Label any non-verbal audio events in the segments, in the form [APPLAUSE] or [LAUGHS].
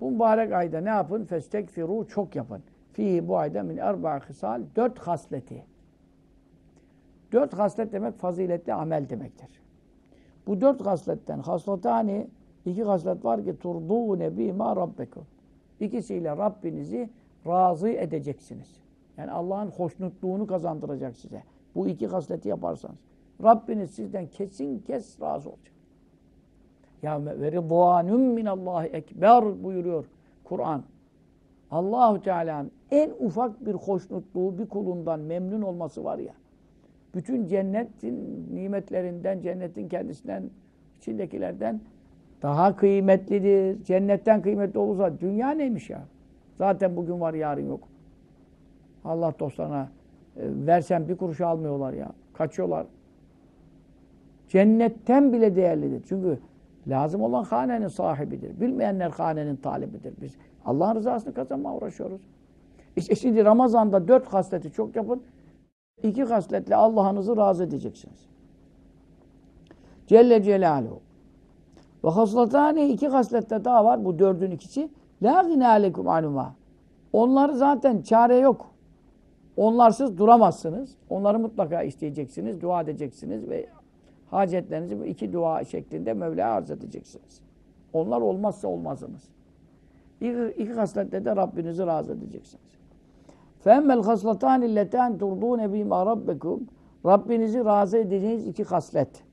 Bu mübarek ayda ne yapın? Festekfiru çok yapın. Fihi bu ayda min erba hısal dört hasleti. Dört haslet demek faziletli amel demektir. Bu dört hasletten hasletani iki haslet var ki turdu nebi ma rabbekum. İkisiyle Rabbinizi razı edeceksiniz. Yani Allah'ın hoşnutluğunu kazandıracak size. Bu iki hasleti yaparsanız. Rabbiniz sizden kesin kes razı olacak. Ya ve ridvanun minallahi ekber buyuruyor Kur'an. Allahu Teala'nın en ufak bir hoşnutluğu bir kulundan memnun olması var ya. Bütün cennetin nimetlerinden, cennetin kendisinden, içindekilerden daha kıymetlidir. Cennetten kıymetli olursa dünya neymiş ya? Zaten bugün var yarın yok. Allah dostlarına e, versen bir kuruş almıyorlar ya. Kaçıyorlar. Cennetten bile değerlidir. Çünkü lazım olan hanenin sahibidir. Bilmeyenler hanenin talibidir. Biz Allah'ın rızasını kazanmaya uğraşıyoruz. İşte şimdi Ramazan'da dört hasleti çok yapın. İki hasletle Allah'ınızı razı edeceksiniz. Celle Celaluhu. Ve hasletane iki haslette daha var. Bu dördün ikisi. La gine alekum anuma. Onları zaten çare yok. Onlarsız duramazsınız. Onları mutlaka isteyeceksiniz, dua edeceksiniz ve hacetlerinizi bu iki dua şeklinde Mevla'ya arz edeceksiniz. Onlar olmazsa olmazınız. İki, iki haslette de Rabbinizi razı edeceksiniz. فَاَمَّا الْخَصْلَتَانِ اللَّتَانِ تُرْضُونَ بِهِمَا رَبَّكُمْ Rabbinizi razı edeceğiniz iki haslet.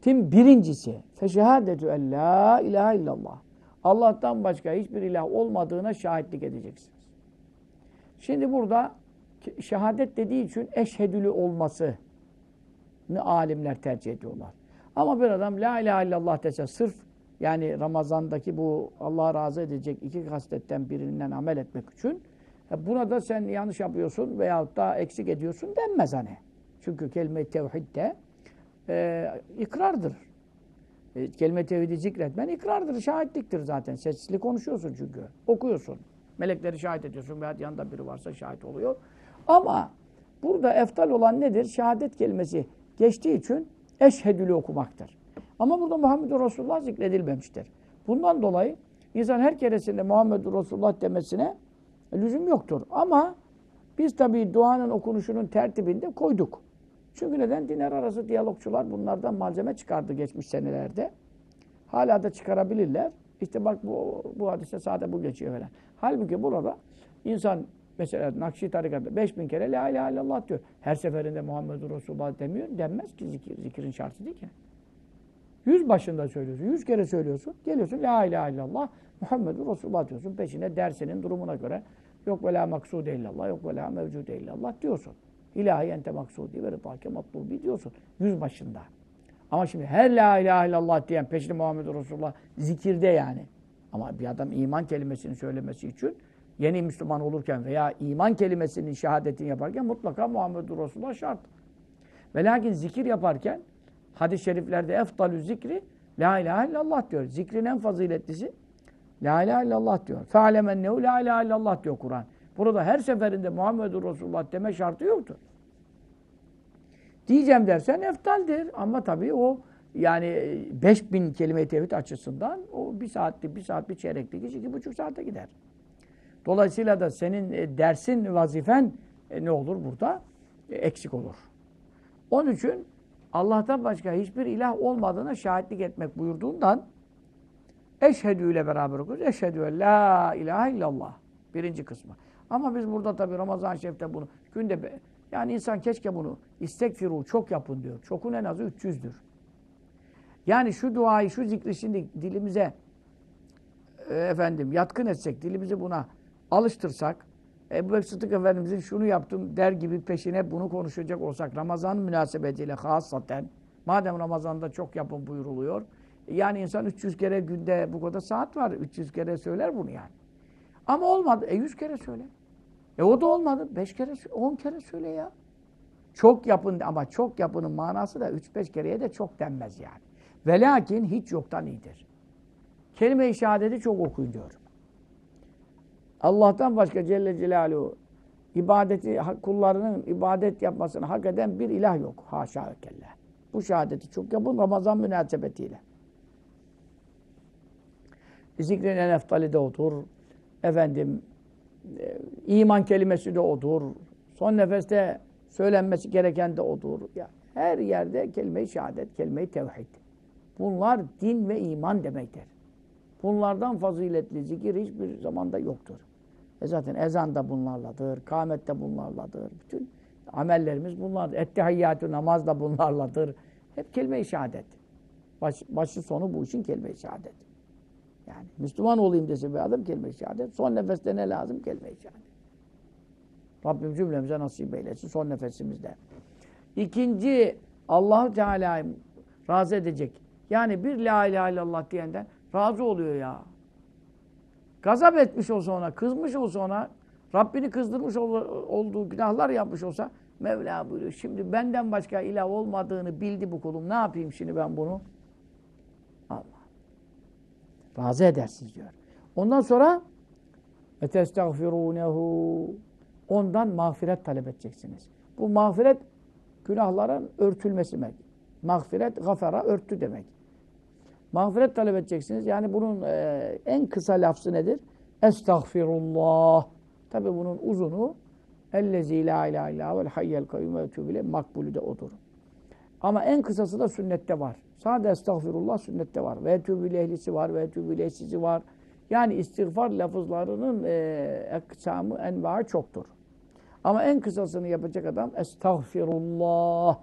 Tim birincisi feşehadetü en la ilahe illallah. Allah'tan başka hiçbir ilah olmadığına şahitlik edeceksiniz. Şimdi burada şehadet dediği için eşhedülü olmasını alimler tercih ediyorlar. Ama bir adam la ilahe illallah dese sırf yani Ramazan'daki bu Allah'a razı edecek iki kasletten birinden amel etmek için e, buna da sen yanlış yapıyorsun veyahut da eksik ediyorsun denmez hani. Çünkü kelime-i tevhid de e, ikrardır. E, kelime-i tevhidi zikretmen ikrardır, şahitliktir zaten. Sesli konuşuyorsun çünkü. Okuyorsun. Melekleri şahit ediyorsun veya yanında biri varsa şahit oluyor. Ama burada eftal olan nedir? Şehadet kelimesi geçtiği için eşhedülü okumaktır. Ama burada Muhammedur Resulullah zikredilmemiştir. Bundan dolayı insan her keresinde Muhammedur Resulullah demesine lüzum yoktur. Ama biz tabii duanın okunuşunun tertibinde koyduk. Çünkü neden? Dinler arası diyalogçular bunlardan malzeme çıkardı geçmiş senelerde. Hala da çıkarabilirler. İşte bak bu, bu hadiste sade bu geçiyor falan. Halbuki burada insan mesela Nakşi tarikatında 5000 kere La ilahe illallah diyor. Her seferinde Muhammedur Resulullah demiyor. Denmez ki zikir, zikrin şartı değil ki. Yüz başında söylüyorsun. Yüz kere söylüyorsun. Geliyorsun La ilahe illallah Muhammedur Resulullah diyorsun. Peşine dersinin durumuna göre yok ve la maksude illallah yok ve la mevcude illallah diyorsun. İlahi ente maksudi ve rıdake matlubi diyorsun. Yüz başında. Ama şimdi her la ilahe illallah diyen peşine Muhammed Resulullah zikirde yani. Ama bir adam iman kelimesini söylemesi için yeni Müslüman olurken veya iman kelimesinin şehadetini yaparken mutlaka Muhammed Resulullah şart. Ve lakin zikir yaparken hadis-i şeriflerde eftalü zikri la ilahe illallah diyor. Zikrin en faziletlisi la ilahe illallah diyor. Fe'alemennehu la ilahe illallah diyor Kur'an. Burada her seferinde Muhammedur Resulullah deme şartı yoktur. Diyeceğim dersen eftaldir. Ama tabii o yani 5000 kelime tevhid açısından o bir saatlik, bir saat, bir çeyreklik iş iki buçuk saate gider. Dolayısıyla da senin e, dersin, vazifen e, ne olur burada? E, eksik olur. Onun için Allah'tan başka hiçbir ilah olmadığına şahitlik etmek buyurduğundan eşhedü ile beraber okuyoruz. Eşhedü en la ilahe illallah. Birinci kısmı. Ama biz burada tabi Ramazan-ı Şerif'te bunu günde be, yani insan keşke bunu istekfiru çok yapın diyor. Çokun en azı 300'dür. Yani şu duayı, şu zikri şimdi dilimize efendim yatkın etsek, dilimizi buna alıştırsak, Ebu Bekir Sıddık Efendimizin şunu yaptım der gibi peşine bunu konuşacak olsak Ramazan münasebetiyle hasaten madem Ramazan'da çok yapın buyuruluyor yani insan 300 kere günde bu kadar saat var 300 kere söyler bunu yani. Ama olmadı. E 100 kere söyle. E o da olmadı. 5 kere, 10 kere söyle ya. Çok yapın ama çok yapının manası da 3-5 kereye de çok denmez yani. Ve lakin hiç yoktan iyidir. Kelime-i çok okuyun diyorum. Allah'tan başka Celle Celaluhu ibadeti, kullarının ibadet yapmasını hak eden bir ilah yok. Haşa ve kella. Bu şehadeti çok yapın Ramazan münasebetiyle. Zikrin en eftali de odur. Efendim, e, iman kelimesi de odur. Son nefeste söylenmesi gereken de odur. Ya, her yerde kelime-i şehadet, kelime-i tevhid. Bunlar din ve iman demektir. Bunlardan faziletli zikir hiçbir zamanda yoktur. E zaten ezan da bunlarladır, kâmet de bunlarladır. Bütün amellerimiz bunlardır. Ettehiyyatü namaz da bunlarladır. Hep kelime-i şehadet. Baş, başı sonu bu işin kelime-i şehadet. Yani Müslüman olayım dese bir adam kelime-i şehadet. Son nefeste ne lazım? Kelime-i şehadet. Rabbim cümlemize nasip eylesin son nefesimizde. İkinci allah Teala'yı razı edecek. Yani bir la ilahe illallah diyenden razı oluyor ya. Gazap etmiş olsa ona, kızmış olsa ona, Rabbini kızdırmış ol, olduğu günahlar yapmış olsa Mevla buyuruyor. Şimdi benden başka ilah olmadığını bildi bu kulum. Ne yapayım şimdi ben bunu? Allah. Razı edersiniz diyor. Ondan sonra etestağfirunehu ondan mağfiret talep edeceksiniz. Bu mağfiret günahların örtülmesi demek. Mağfiret gafara örttü demek. Mağfiret talep edeceksiniz. Yani bunun e, en kısa lafzı nedir? Estağfirullah. Tabi bunun uzunu ellezî la ilahe illâ vel hayyel kayyum ve etûbile makbulü de odur. Ama en kısası da sünnette var. Sadece estağfirullah sünnette var. Ve etûbile ehlisi var ve ehsizi var. Yani istiğfar lafızlarının e, eksamı, envaı çoktur. Ama en kısasını yapacak adam estağfirullah.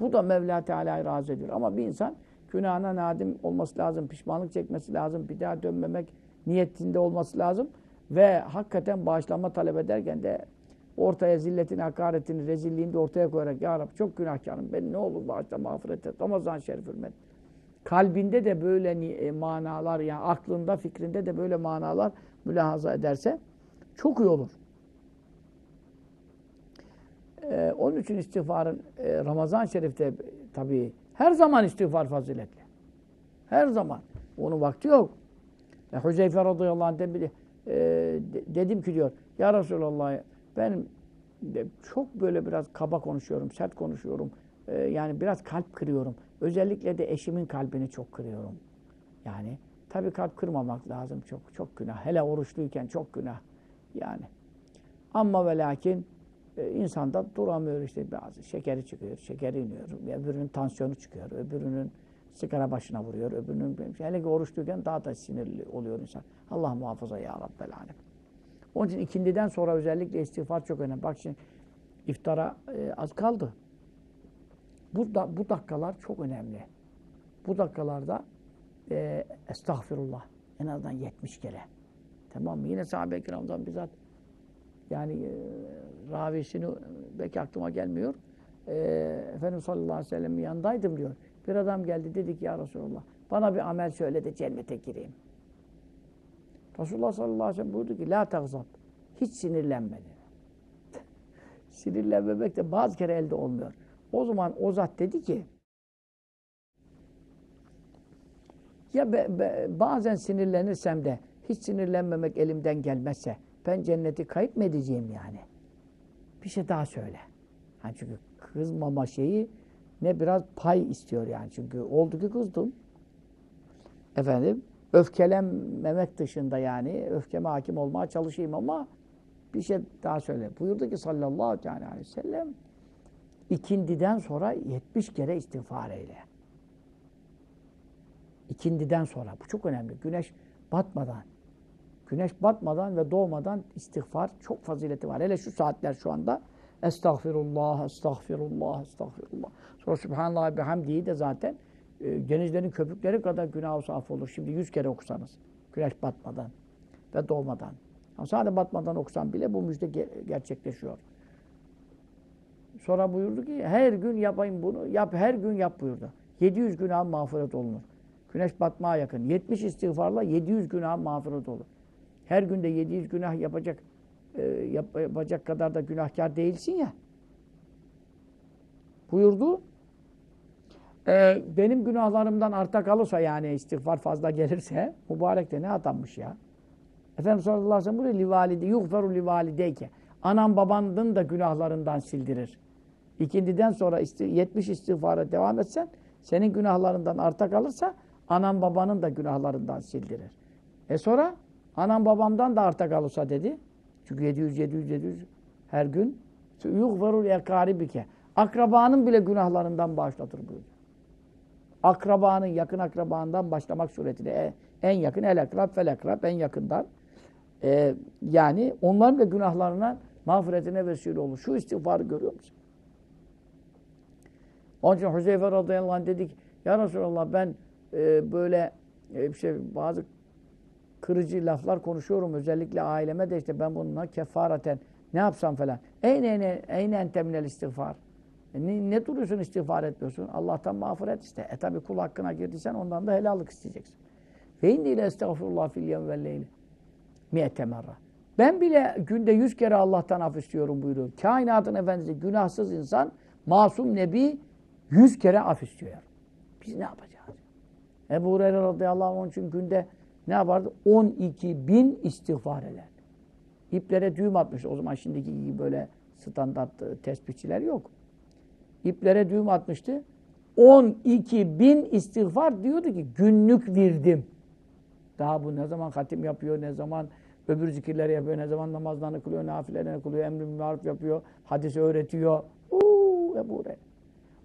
Bu da Mevla Teala'yı razı ediyor. Ama bir insan günahına nadim olması lazım, pişmanlık çekmesi lazım, bir daha dönmemek niyetinde olması lazım. Ve hakikaten bağışlanma talep ederken de ortaya zilletini, hakaretini, rezilliğini de ortaya koyarak Ya Rabbi çok günahkarım, ben ne olur bağışla, mağfiret et, Ramazan şerif hürmet. Kalbinde de böyle e, manalar, yani aklında, fikrinde de böyle manalar mülahaza ederse çok iyi olur. Ee, onun için istiğfarın e, Ramazan şerifte tabii her zaman istiğfar faziletli. Her zaman. Onun vakti yok. E, Hüzeyfe radıyallahu anh'den biri e, dedim ki diyor Ya Resulallah ben de çok böyle biraz kaba konuşuyorum, sert konuşuyorum. E, yani biraz kalp kırıyorum. Özellikle de eşimin kalbini çok kırıyorum. Yani tabii kalp kırmamak lazım çok çok günah. Hele oruçluyken çok günah. Yani. Ama ve lakin e, insanda duramıyor işte bazı. Şekeri çıkıyor, şekeri iniyor. Öbürünün tansiyonu çıkıyor, öbürünün sigara başına vuruyor, öbürünün... Hele ki oruçluyken daha da sinirli oluyor insan. Allah muhafaza ya Rabbel Alem. Onun için ikindiden sonra özellikle istiğfar çok önemli. Bak şimdi iftara e, az kaldı. Bu, da, bu dakikalar çok önemli. Bu dakikalarda e, estağfirullah en azından 70 kere. Tamam mı? Yine sahabe-i kiramdan bizzat yani e, ravisini belki aklıma gelmiyor. E, Efendimiz sallallahu aleyhi ve sellem'in yanındaydım diyor. Bir adam geldi dedi ki ya Resulallah bana bir amel söyle de cennete gireyim. Resulullah sallallahu aleyhi ve sellem buyurdu ki la tagzab. Hiç sinirlenme dedi. [LAUGHS] Sinirlenmemek de bazı kere elde olmuyor. O zaman o zat dedi ki ya be, be, bazen sinirlenirsem de hiç sinirlenmemek elimden gelmezse ben cenneti kayıp mı edeceğim yani? Bir şey daha söyle. Yani çünkü kızmama şeyi ne biraz pay istiyor yani. Çünkü oldu ki kızdım. Efendim öfkelenmemek dışında yani öfkeme hakim olmaya çalışayım ama bir şey daha söyle. Buyurdu ki sallallahu aleyhi ve sellem ikindiden sonra 70 kere istiğfar eyle. İkindiden sonra. Bu çok önemli. Güneş batmadan. Güneş batmadan ve doğmadan istiğfar çok fazileti var. Hele şu saatler şu anda Estağfirullah, estağfirullah, estağfirullah. Sonra Subhanallah ve hamdiyi de zaten e, denizlerin köpükleri kadar günah af olur. Şimdi yüz kere okusanız. Güneş batmadan ve doğmadan. Ama sadece batmadan okusan bile bu müjde gerçekleşiyor. Sonra buyurdu ki her gün yapayım bunu. Yap her gün yap buyurdu. 700 günah mağfiret olunur. Güneş batmaya yakın. 70 istiğfarla 700 günah mağfiret olur. Her günde 700 günah yapacak e, yap, yapacak kadar da günahkar değilsin ya. Buyurdu. E, benim günahlarımdan arta kalırsa yani istiğfar fazla gelirse mübarek de ne adammış ya. Efendimiz sallallahu aleyhi ve sellem buyuruyor livalide yughferu livalideyke. Anan babanın da günahlarından sildirir. İkindiden sonra 70 istiğfara devam etsen senin günahlarından arta kalırsa anan babanın da günahlarından sildirir. E sonra anam babamdan da arta kalırsa dedi. Çünkü 700 700 700 her gün yughfarul ekaribike. Akrabanın bile günahlarından bağışlatır buyuruyor. Akrabanın, yakın akrabandan başlamak suretiyle e, en yakın el akrab fel akrab en yakından e, yani onların da günahlarına mağfiretine vesile olur. Şu istiğfarı görüyor musun? Onun için Hüzeyfe radıyallahu anh dedik ya Resulallah ben e, böyle e, şey bazı kırıcı laflar konuşuyorum. Özellikle aileme de işte ben bununla kefareten ne yapsam falan. Eyne eyne eyne entemnel istiğfar. Ne, ne duruyorsun istiğfar etmiyorsun? Allah'tan mağfiret iste. E tabi kul hakkına girdiysen ondan da helallik isteyeceksin. Ve inni ile estağfurullah fil yevm vel leyli. Ben bile günde yüz kere Allah'tan af istiyorum buyuruyor. Kainatın efendisi günahsız insan, masum nebi yüz kere af istiyor. Biz ne yapacağız? Ebu Hureyre radıyallahu anh için günde ne yapardı? 12 bin istiğfar eder. İplere düğüm atmış. O zaman şimdiki gibi böyle standart e, tespihçiler yok. İplere düğüm atmıştı. 12 bin istiğfar diyordu ki günlük virdim. Daha bu ne zaman hatim yapıyor, ne zaman öbür zikirleri yapıyor, ne zaman namazlarını kılıyor, nafilelerini kılıyor, emri maruf yapıyor, hadis öğretiyor. Uuu Ebu Hureyre.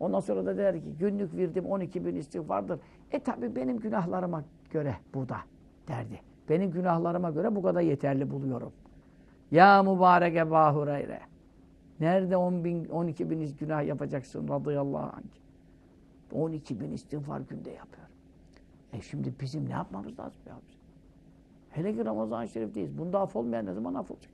Ondan sonra da der ki günlük virdim 12 bin istiğfardır. E tabi benim günahlarıma göre bu da derdi. Benim günahlarıma göre bu kadar yeterli buluyorum. Ya mübarek Ebu Hureyre. Nerede 10 bin, 12 bin günah yapacaksın radıyallahu anh. 12 bin istiğfar günde yapıyor. E şimdi bizim ne yapmamız lazım ya? Hele ki Ramazan-ı Şerif'teyiz. Bunda af olmayan ne zaman af olacak?